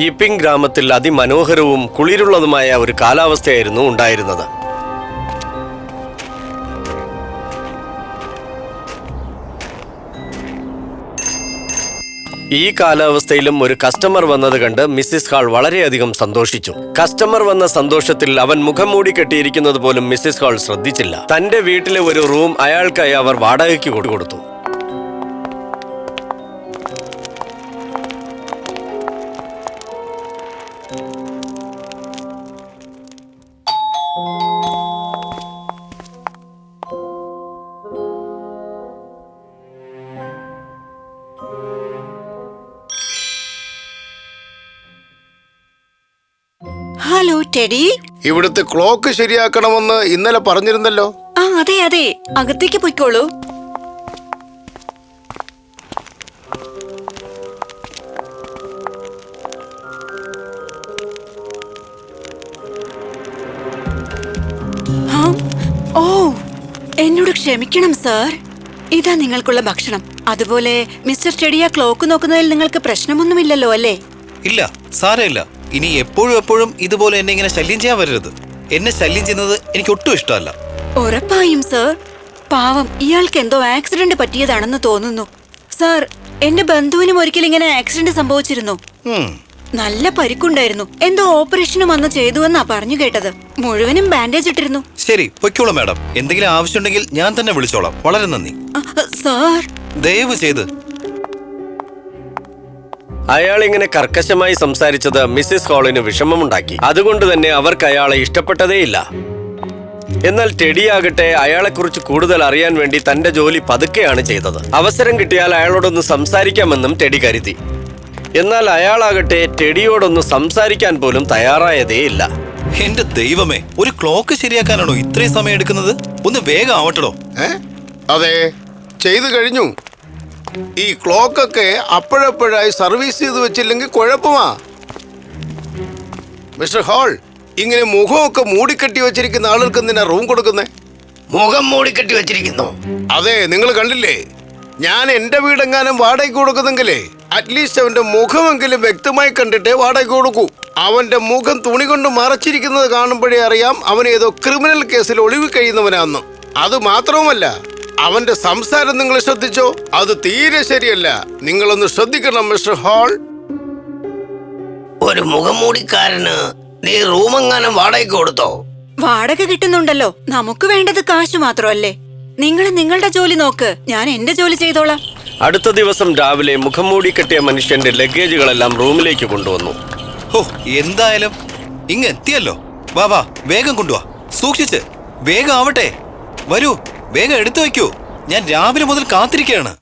ഇപ്പിംഗ് ഗ്രാമത്തിൽ അതിമനോഹരവും കുളിരുള്ളതുമായ ഒരു കാലാവസ്ഥയായിരുന്നു ഉണ്ടായിരുന്നത്. ഈ കാലാവസ്ഥയിലും ഒരു കസ്റ്റമർ വന്നത് കണ്ട് മിസ്സിസ് ഹാൾ വളരെയധികം സന്തോഷിച്ചു. കസ്റ്റമർ വന്ന സന്തോഷത്തിൽ അവൻ മുഖം മൂടി കെട്ടിയിരിക്കുന്നത് പോലും മിസ്സിസ് ഹാൾ ശ്രദ്ധിച്ചില്ല. തന്റെ വീട്ടിലെ ഒരു റൂം അയാൾക്കായി അവർ വാടകയ്ക്ക് കൊടുത്തു. ഹലോ ടെഡി ഇവിടുത്തെ ക്ലോക്ക് ശരിയാക്കണമെന്ന് ഇന്നലെ പറഞ്ഞിരുന്നല്ലോ. ആ അതെ അതെ. അകത്തേക്ക് പോയിക്കോളൂ. ഓ എന്നോട് ക്ഷമിക്കണം സാർ. ഇതാ നിങ്ങൾക്കുള്ള ഭക്ഷണം. അതുപോലെ മിസ്റ്റർ ടെഡിയ ക്ലോക്ക് നോക്കുന്നതിൽ നിങ്ങൾക്ക് പ്രശ്നമൊന്നുമില്ലല്ലോ അല്ലേ? ഇല്ല സാരമില്ല. ഇനി എപ്പോഴും എപ്പോഴും ഇതുപോലെ എന്നെ ഇങ്ങനെ ശല്യം ചെയ്യാൻ വരരുത്. എന്നെ ശല്യം ചെയ്യുന്നത് എനിക്ക് ഒട്ടും ഇഷ്ടമല്ല. ഉറപ്പായും സർ. പാവം ഇയാൾക്ക് എന്തോ ആക്സിഡന്റ് പറ്റിയതാണെന്ന് തോന്നുന്നു. സർ എന്റെ ബന്ധുവിനും ഒരിക്കൽ ഇങ്ങനെ ആക്സിഡന്റ് സംഭവിച്ചിരുന്നു. നല്ല പരിക്കുണ്ടായിരുന്നു. എന്തോ ഓപ്പറേഷനും അന്ന് ചെയ്തുവെന്നാ പറഞ്ഞു കേട്ടത്. മുഴുവനും ബാൻഡേജ് ഇട്ടിരുന്നു. ശരി പൊയ്ക്കോളൂ മാഡം എന്തെങ്കിലും ആവശ്യമുണ്ടെങ്കിൽ ഞാൻ തന്നെ വിളിച്ചോളാം. വളരെ നന്ദി. സാർ. ദയവ് ചെയ്ത് അയാൾ ഇങ്ങനെ കർക്കശമായി സംസാരിച്ചത് മിസ്സിസ് ഹോളിന് വിഷമമുണ്ടാക്കി. അതുകൊണ്ട് തന്നെ അവർക്ക് അയാളെ ഇഷ്ടപ്പെട്ടതേയില്ല. എന്നാൽ ടെഡിയാകട്ടെ അയാളെക്കുറിച്ച് കൂടുതൽ അറിയാൻ വേണ്ടി തന്റെ ജോലി പതുക്കെയാണ് ചെയ്തത്. അവസരം കിട്ടിയാൽ അയാളോടൊന്ന് സംസാരിക്കാമെന്നും ടെഡി കരുതി. എന്നാൽ അയാളാകട്ടെ ടെഡിയോടൊന്ന് സംസാരിക്കാൻ പോലും തയ്യാറായതേയില്ല എന്റെ ദൈവമേ ഒരു ക്ലോക്ക് ശരിയാക്കാനാണോ ഇത്രയും സമയം എടുക്കുന്നത്? ഒന്ന് വേഗം ആവട്ടടോ. ഏ? അതെ. ചെയ്തു കഴിഞ്ഞു. ഈ ക്ലോക്കൊക്കെ അപ്പോഴപ്പോഴായി സർവീസ് ചെയ്ത് വെച്ചില്ലെങ്കിൽ കുഴപ്പമാ. മിസ്റ്റർ ഹോൾ ഇങ്ങനെ മുഖമൊക്കെ മൂടിക്കെട്ടി വെച്ചിരിക്കുന്ന ആളുകൾക്ക് എന്തിനാ റൂം കൊടുക്കുന്നേ? മുഖം മൂടിക്കെട്ടി വെച്ചിരിക്കുന്നു. അതെ നിങ്ങൾ കണ്ടില്ലേ? ഞാൻ എന്റെ വീടെങ്ങാനും വാടകയ്ക്ക് കൊടുക്കുന്നെങ്കിലേ അറ്റ്ലീസ്റ്റ് അവന്റെ മുഖമെങ്കിലും വ്യക്തമായി കണ്ടിട്ടേ വാടകയ്ക്ക് കൊടുക്കൂ. അവന്റെ മുഖം തുണി കൊണ്ട് മറച്ചിരിക്കുന്നത് കാണുമ്പോഴേ അറിയാം അവൻ ഏതോ ക്രിമിനൽ കേസിൽ ഒളിവ് കഴിയുന്നവനാന്ന് അത് മാത്രവുമല്ല അവന്റെ സംസാരം നിങ്ങൾ ശ്രദ്ധിച്ചോ? അത് തീരെ ശരിയല്ല. നിങ്ങളൊന്ന് ശ്രദ്ധിക്കണം മിസ്റ്റർ ഹോൾ. ഒരു മുഖംമൂടിക്കാരന് നീ റൂമെങ്ങാനും വാടകയ്ക്ക് കൊടുത്തോ? വാടക കിട്ടുന്നുണ്ടല്ലോ. നമുക്ക് വേണ്ടത് കാശ് മാത്രമല്ലേ? നിങ്ങൾ നിങ്ങളുടെ ജോലി നോക്ക്. ഞാൻ എന്റെ ജോലി ചെയ്തോളാം. അടുത്ത ദിവസം രാവിലെ മുഖം മൂടി കെട്ടിയ മനുഷ്യന്റെ ലഗേജുകളെല്ലാം റൂമിലേക്ക് കൊണ്ടുവന്നു. ഓ എന്തായാലും ഇങ്ങ് എത്തിയല്ലോ. വാ വാ വേഗം കൊണ്ടുവാ. സൂക്ഷിച്ച്. വേഗം ആവട്ടെ. വരൂ. വേഗം എടുത്തു വയ്ക്കൂ. ഞാൻ രാവിലെ മുതൽ കാത്തിരിക്കുകയാണ്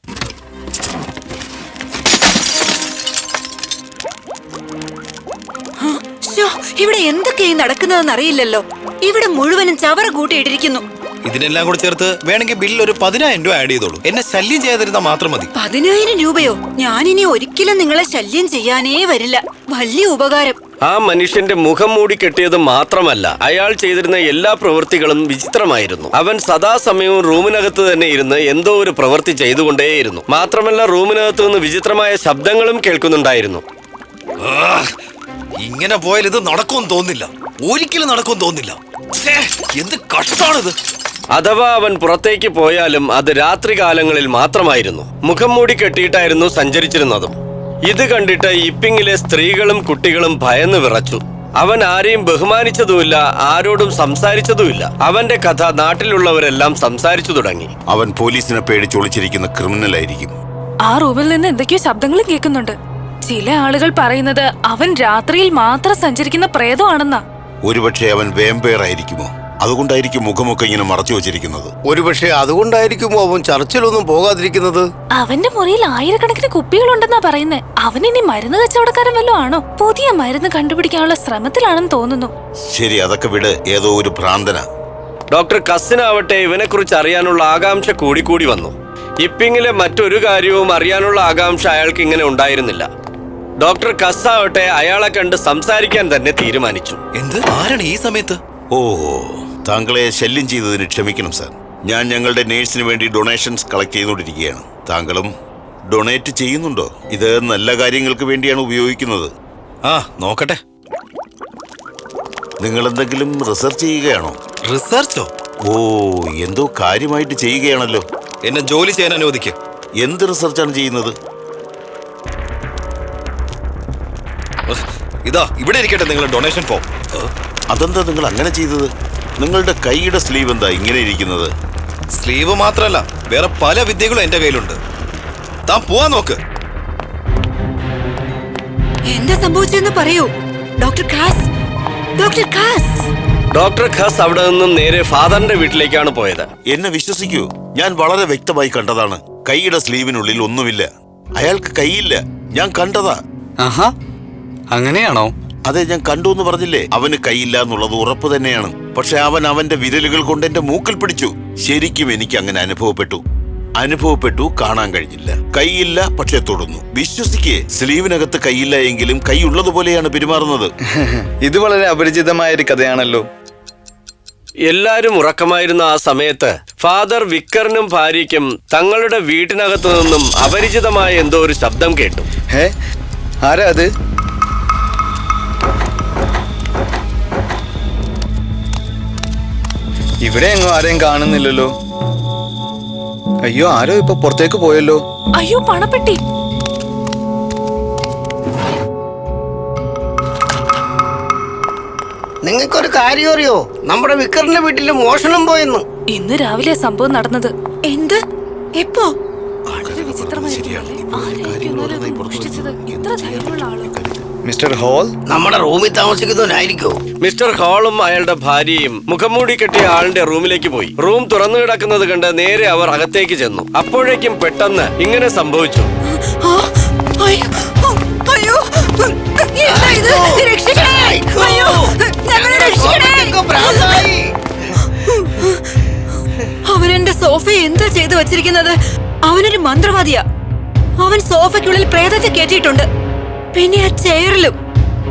ഇവിടെ എന്തൊക്കെയായി നടക്കുന്നതെന്ന് അറിയില്ലല്ലോ. ഇവിടെ മുഴുവനും ചവറ കൂട്ടിയിട്ടിരിക്കുന്നു. ഇതിനെല്ലാം കൂടെ ചേർത്ത് വേണമെങ്കിൽ ബില്ല് ഒരു പതിനായിരം രൂപ ആഡ് ചെയ്തോളൂ. എന്നെ ശല്യം ചെയ്തിരുന്ന മാത്രം മതി. പതിനായിരം രൂപയോ? ഞാനിനി ഒരിക്കലും നിങ്ങളെ ശല്യം ചെയ്യാനേ വരില്ല. വലിയ ഉപകാരം. ആ മനുഷ്യന്റെ മുഖം മൂടി കെട്ടിയത് മാത്രമല്ല അയാൾ ചെയ്തിരുന്ന എല്ലാ പ്രവൃത്തികളും വിചിത്രമായിരുന്നു. അവൻ സദാസമയവും റൂമിനകത്ത് തന്നെ ഇരുന്ന് എന്തോ ഒരു പ്രവൃത്തി ചെയ്തുകൊണ്ടേയിരുന്നു. മാത്രമല്ല റൂമിനകത്ത് നിന്ന് വിചിത്രമായ ശബ്ദങ്ങളും കേൾക്കുന്നുണ്ടായിരുന്നു. ഇങ്ങനെ പോയാൽ ഇത് നടക്കുമെന്ന് തോന്നില്ല ഒരിക്കലും നടക്കുമെന്ന് തോന്നില്ല എന്ത് കഷ്ടാണിത് അഥവാ അവൻ പുറത്തേക്ക് പോയാലും അത് രാത്രി കാലങ്ങളിൽ മാത്രമായിരുന്നു. മുഖം മൂടി കെട്ടിയിട്ടായിരുന്നു സഞ്ചരിച്ചിരുന്നതും. ഇത് കണ്ടിട്ട് ഇപ്പിങ്ങിലെ സ്ത്രീകളും കുട്ടികളും ഭയന്ന് വിറച്ചു. അവൻ ആരെയും ബഹുമാനിച്ചതുമില്ല ആരോടും സംസാരിച്ചതുമില്ല. അവന്റെ കഥ നാട്ടിലുള്ളവരെല്ലാം സംസാരിച്ചു തുടങ്ങി. അവൻ പോലീസിനെ പേടിച്ചൊളിച്ചിരിക്കുന്ന ക്രിമിനൽ ആയിരിക്കും ആ റൂമിൽ നിന്ന് എന്തൊക്കെയോ ശബ്ദങ്ങളും കേൾക്കുന്നുണ്ട്. ചില ആളുകൾ പറയുന്നത് അവൻ രാത്രിയിൽ മാത്രം സഞ്ചരിക്കുന്ന പ്രേതമാണെന്നാ. ഒരുപക്ഷെ അവൻ വേമ്പയർ ആയിരിക്കുമോ അതുകൊണ്ടായിരിക്കും മുഖമൊക്കെ ഇങ്ങനെ മറച്ചു വെച്ചിരിക്കുന്നത്. ഒരുപക്ഷെ അതുകൊണ്ടായിരിക്കുമോ അവൻ ചർച്ചിലൊന്നും പോകാതിരിക്കുന്നത്? അവന്റെ മുറിയിൽ ആയിരക്കണക്കിന് കുപ്പികളുണ്ടെന്നാ പറയുന്നേ. അവൻ ഇനി മരുന്ന് കച്ചവടക്കാരൻ വല്ലതും ആണോ? പുതിയ മരുന്ന് കണ്ടുപിടിക്കാനുള്ള ശ്രമത്തിലാണെന്ന് തോന്നുന്നു. ശരി അതൊക്കെ വിട്. ഏതോ ഒരു ഭ്രാന്തന. ഡോക്ടർ കസിനാവട്ടെ ഇവനെക്കുറിച്ച് അറിയാനുള്ള ആകാംക്ഷ കൂടി വന്നു. ഇപ്പിങ്ങിലെ മറ്റൊരു കാര്യവും അറിയാനുള്ള ആകാംക്ഷ അയാൾക്ക് ഇങ്ങനെ ഉണ്ടായിരുന്നില്ല. ഡോക്ടർ കസ്സാവട്ടെ അയാളെ കണ്ട് സംസാരിക്കാൻ തന്നെ തീരുമാനിച്ചു. എന്ത്? ആരാണ് ഈ സമയത്ത്? ഓ താങ്കളെ ശല്യം ചെയ്തതിന് ക്ഷമിക്കണം സാർ. ഞാൻ ഞങ്ങളുടെ നേഴ്സിന് വേണ്ടി ഡൊണേഷൻസ് കളക്ട് ചെയ്തുകൊണ്ടിരിക്കുകയാണ്. താങ്കളും ഡൊണേറ്റ് ചെയ്യുന്നുണ്ടോ? ഇത് നല്ല കാര്യങ്ങൾക്ക് വേണ്ടിയാണ് ഉപയോഗിക്കുന്നത്. ആ നോക്കട്ടെ. നിങ്ങൾ എന്തെങ്കിലും റിസർച്ച് ചെയ്യുകയാണോ? റിസർച്ചോ? ഓ എന്തോ കാര്യമായിട്ട് ചെയ്യുകയാണല്ലോ. എന്നെ ജോലി ചെയ്യാൻ അനുവദിക്കുക എന്ത് റിസർച്ചാണ് ചെയ്യുന്നത്? ഇതാ ഇവിടെ ഇരിക്കട്ടെ നിങ്ങൾ ഡൊണേഷൻ ഫോം. അതെന്താ നിങ്ങൾ അങ്ങനെ ചെയ്തത്? നിങ്ങളുടെ കൈയുടെ സ്ലീവ് എന്താ ഇങ്ങനെ ഇരിക്കുന്നത്? സ്ലീവ് മാത്രമല്ല വേറെ പല വിദ്യകളും എന്റെ കയ്യിലുണ്ട്. താൻ പോവാൻ നോക്ക്. എന്താ സംഭവിച്ചെന്ന് പറയൂ. ഡോക്ടർ ഖാസ് ഡോക്ടർ ഖാസ്. ഡോക്ടർ ഖാസ് അവിടെ നിന്നും നേരെ ഫാദറിന്റെ വീട്ടിലേക്കാണ് പോയത്. എന്നെ വിശ്വസിക്കൂ. ഞാൻ വളരെ വ്യക്തമായി കണ്ടതാണ്. കൈയുടെ സ്ലീവിനുള്ളിൽ ഒന്നുമില്ല. അയാൾക്ക് കൈയില്ല. ഞാൻ കണ്ടതാ. ആഹാ അങ്ങനെയാണോ? അതെ ഞാൻ കണ്ടു എന്ന് പറഞ്ഞില്ലേ? അവന് കൈയില്ല എന്നുള്ളത് ഉറപ്പ് തന്നെയാണ്. പക്ഷെ അവൻ അവന്റെ വിരലുകൾ കൊണ്ട് എന്റെ മൂക്കിൽ പിടിച്ചു. ശരിക്കും എനിക്ക് അങ്ങനെ അനുഭവപ്പെട്ടു. അനുഭവപ്പെട്ടു കാണാൻ കഴിഞ്ഞില്ല. കൈയില്ല പക്ഷെ തൊടുന്നു. വിശ്വസിക്കേ സ്ലീവിനകത്ത് കൈയില്ല എങ്കിലും കൈ ഉള്ളതുപോലെയാണ് പെരുമാറുന്നത്. ഇത് വളരെ അപരിചിതമായ ഒരു കഥയാണല്ലോ. എല്ലാരും ഉറക്കമായിരുന്ന ആ സമയത്ത് ഫാദർ വിക്കറിനും ഭാര്യയ്ക്കും തങ്ങളുടെ വീട്ടിനകത്തു നിന്നും അപരിചിതമായ എന്തോ ഒരു ശബ്ദം കേട്ടു. ഹേ ആരാ അത്? ഇവിടെ എങ്ങോ ആരെയും കാണുന്നില്ലല്ലോ. അയ്യോ ആരോ ഇപ്പൊ പുറത്തേക്ക് പോയല്ലോ. അയ്യോ പണപ്പെട്ടി. നിങ്ങൾക്കൊരു കാര്യം അറിയോ? നമ്മുടെ വിക്കറിന്റെ വീട്ടിൽ മോഷണം പോയെന്ന്. ഇന്ന് രാവിലെ സംഭവം നടന്നത്. എന്ത്? എപ്പോ? വളരെ വിചിത്രമായിരുന്നു ഇത്ര ധൈര്യമുള്ള ആൾ? Mister whole? നമ്മുടെ റൂമിൽ താമസിക്കുന്നവനായിരിക്കോ. മിസ്റ്റർ ഹോളും അയാളുടെ ഭാര്യയും മുഖംമൂടി കെട്ടിയ ആളുടെ റൂമിലേക്ക് പോയി. റൂം തുറന്നു കിടക്കുന്നത് കണ്ട് നേരെ അവർ അകത്തേക്ക് ചെന്നു. അപ്പോഴേക്കും പെട്ടെന്ന് ഇങ്ങനെ സംഭവിച്ചു. അവനെന്റെ സോഫ എന്താ ചെയ്തു വച്ചിരിക്കുന്നത്? അവനൊരു മന്ത്രവാദിയാ. അവൻ സോഫയ്ക്കുള്ളിൽ പ്രേതത്തെ കേട്ടിട്ടുണ്ട് പിന്നെ ആ ചെയറിലും.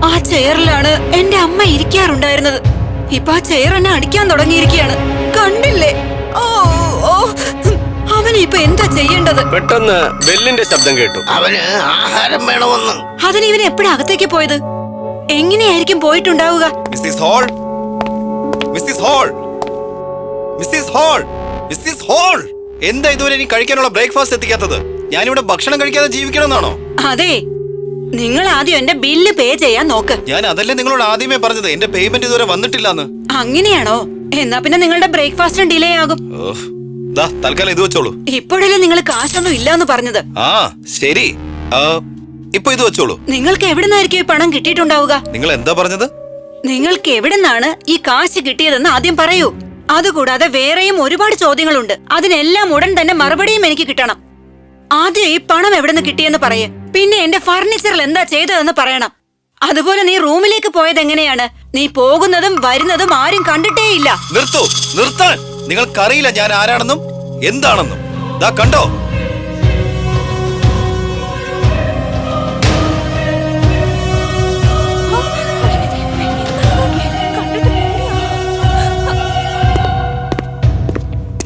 ആ ചെയറിലാണ് എന്റെ അമ്മ ഇരിക്കാറുണ്ടായിരുന്നത്. ഇപ്പൊ ആ ചെയർ എന്നെ അടിക്കാൻ തുടങ്ങിയിരിക്കുകയാണ്. കണ്ടില്ലേ? ഓ ഓ അവൻ ഇപ്പൊ എന്താ ചെയ്യേണ്ടത്? പെട്ടെന്ന് ബെല്ലിന്റെ ശബ്ദം കേട്ടു. അവന് ആഹാരം വേണമെന്ന്. അതിന് ഇവൻ എപ്പോഴാ അകത്തേക്ക് പോയത്? എങ്ങനെയായിരിക്കും പോയിട്ടുണ്ടാവുക? Mrs Hall. Mrs Hall. Mrs Hall. Mrs Hall. എന്താ ഇതുവരെ എനിക്ക് കഴിക്കാനുള്ള ബ്രേക്ക്ഫാസ്റ്റ് എത്തിക്കാത്തത്? ഞാനിവിടെ ഭക്ഷണം കഴിക്കാതെ ജീവിക്കണമെന്നാണോ? അതെ. നിങ്ങൾ ആദ്യം എന്റെ ബില്ല് പേ ചെയ്യാൻ നോക്ക്. ഞാൻ അതല്ലേ നിങ്ങളോട് ആദ്യമേ പറഞ്ഞത്? എന്റെ പേയ്മെന്റ് ഇതുവരെ വന്നിട്ടില്ലെന്ന്. അങ്ങനെയാണോ? എന്നാ പിന്നെ നിങ്ങളുടെ ബ്രേക്ക്ഫാസ്റ്റിന് ഡിലേ ആകും. ദാ തൽക്കാലം ഇത് വെച്ചോളൂ. ഇപ്പോഴല്ലേ നിങ്ങൾ കാശൊന്നും ഇല്ലാന്ന് പറഞ്ഞത്. ആ ശരി. ഇപ്പൊ ഇത് വെച്ചോളൂ. നിങ്ങൾക്ക് എവിടുന്നായിരിക്കും ഈ പണം കിട്ടിയിട്ടുണ്ടാവുക? നിങ്ങൾ എന്താ പറഞ്ഞത്? നിങ്ങൾക്ക് എവിടുന്നാണ് ഈ കാശ് കിട്ടിയതെന്ന് ആദ്യം പറയൂ. അതുകൂടാതെ വേറെയും ഒരുപാട് ചോദ്യങ്ങളുണ്ട്. അതിനെല്ലാം ഉടൻ തന്നെ മറുപടിയും എനിക്ക് കിട്ടണം. ആദ്യം ഈ പണം എവിടെ നിന്ന് കിട്ടിയെന്ന് പറയേ. പിന്നെ എന്റെ ഫർണിച്ചറിൽ എന്താ ചെയ്തതെന്ന് പറയണം. അതുപോലെ നീ റൂമിലേക്ക് പോയത് എങ്ങനെയാണ്? നീ പോകുന്നതും വരുന്നതും ആരും കണ്ടിട്ടേയില്ല. നിർത്തൂ നിർത്താൻ നിങ്ങൾക്കറിയില്ല ഞാൻ ആരാണെന്നും എന്താണെന്നും. ദാ കണ്ടോ?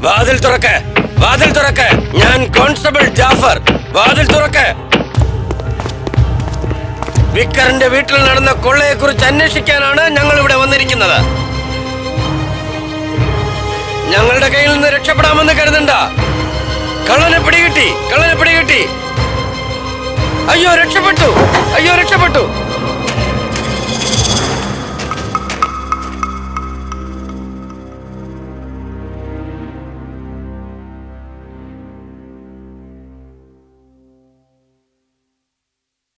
വാതിൽ തുറക്ക്. വാതിൽ തുറക്ക്. ഞാൻ കോൺസ്റ്റബിൾ ജാഫർ. വാതിൽ തുറക്ക്. വിക്കറിന്റെ വീട്ടിൽ നടന്ന കൊള്ളയെ കുറിച്ച് അന്വേഷിക്കാനാണ് ഞങ്ങൾ ഇവിടെ വന്നിരിക്കുന്നത്. ഞങ്ങളുടെ കയ്യിൽ നിന്ന് രക്ഷപ്പെടാമെന്ന് കരുതണ്ട. കള്ളനെ പിടികിട്ടി കള്ളനെ പിടികിട്ടി. അയ്യോ രക്ഷപ്പെട്ടു. അയ്യോ രക്ഷപ്പെട്ടു.